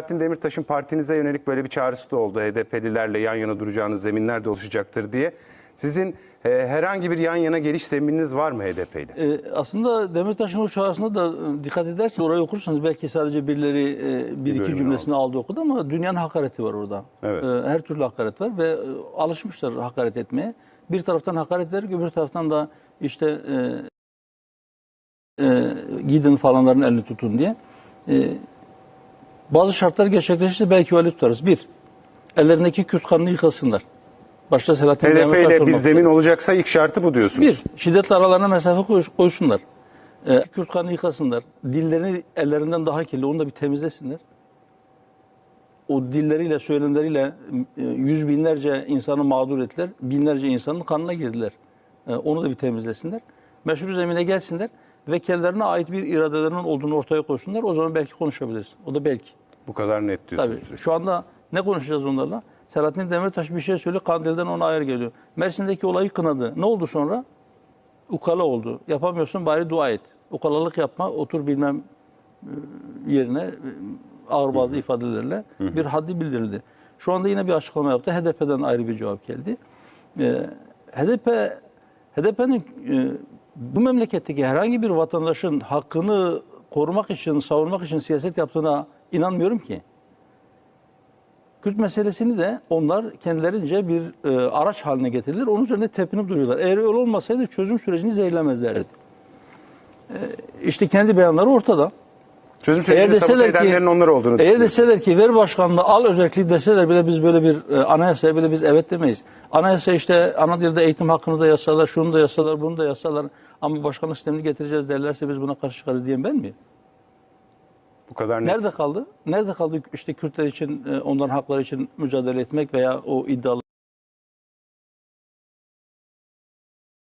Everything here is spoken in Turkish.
Selahattin Demirtaş'ın partinize yönelik böyle bir çağrısı da oldu. HDP'lilerle yan yana duracağınız zeminler de oluşacaktır diye. Sizin e, herhangi bir yan yana geliş zemininiz var mı HDP'yle? Ee, aslında Demirtaş'ın o çağrısında da e, dikkat ederseniz orayı okursanız belki sadece birileri e, bir iki bölümünü cümlesini aldı okudu ama dünyanın hakareti var orada. Evet. Ee, her türlü hakaret var ve e, alışmışlar hakaret etmeye. Bir taraftan hakaret eder, öbür taraftan da işte e, e, gidin falanların elini tutun diye. E, bazı şartlar gerçekleşirse belki öyle tutarız. Bir, ellerindeki Kürt kanını yıkasınlar. Başta Selahattin HDP ile bir zemin üzere. olacaksa ilk şartı bu diyorsunuz. Bir, şiddetle aralarına mesafe koy- koysunlar. Ee, Kürt kanı yıkasınlar. Dillerini ellerinden daha kirli, onu da bir temizlesinler. O dilleriyle, söylemleriyle e, yüz binlerce insanı mağdur ettiler. Binlerce insanın kanına girdiler. Ee, Onu da bir temizlesinler. Meşru zemine gelsinler ve kendilerine ait bir iradelerinin olduğunu ortaya koysunlar. O zaman belki konuşabiliriz. O da belki. Bu kadar net diyorsunuz. Tabii. Şu anda ne konuşacağız onlarla? Selahattin Demirtaş bir şey söylüyor, Kandil'den ona ayar geliyor. Mersin'deki olayı kınadı. Ne oldu sonra? Ukala oldu. Yapamıyorsun bari dua et. Ukalalık yapma, otur bilmem e, yerine e, ağır bazı ifadelerle bir haddi bildirildi. Şu anda yine bir açıklama yaptı. HDP'den ayrı bir cevap geldi. Ee, HDP HDP'nin e, bu memleketteki herhangi bir vatandaşın hakkını korumak için, savunmak için siyaset yaptığına inanmıyorum ki. Kürt meselesini de onlar kendilerince bir e, araç haline getirdiler. Onun üzerine tepinip duruyorlar. Eğer öyle olmasaydı çözüm sürecini zehirlemezlerdi. E, işte kendi beyanları ortada. Çözüm Eğer deseler ki, onlar olduğunu eğer deseler ki ver başkanlığı al özelliği deseler bile biz böyle bir e, anayasaya bile biz evet demeyiz. Anayasa işte ana dilde eğitim hakkını da yasalar, şunu da yasalar, bunu da yasalar ama başkanlık sistemini getireceğiz derlerse biz buna karşı çıkarız diyen ben miyim? Bu kadar net. Nerede kaldı? Nerede kaldı işte Kürtler için, e, onların hakları için mücadele etmek veya o iddialı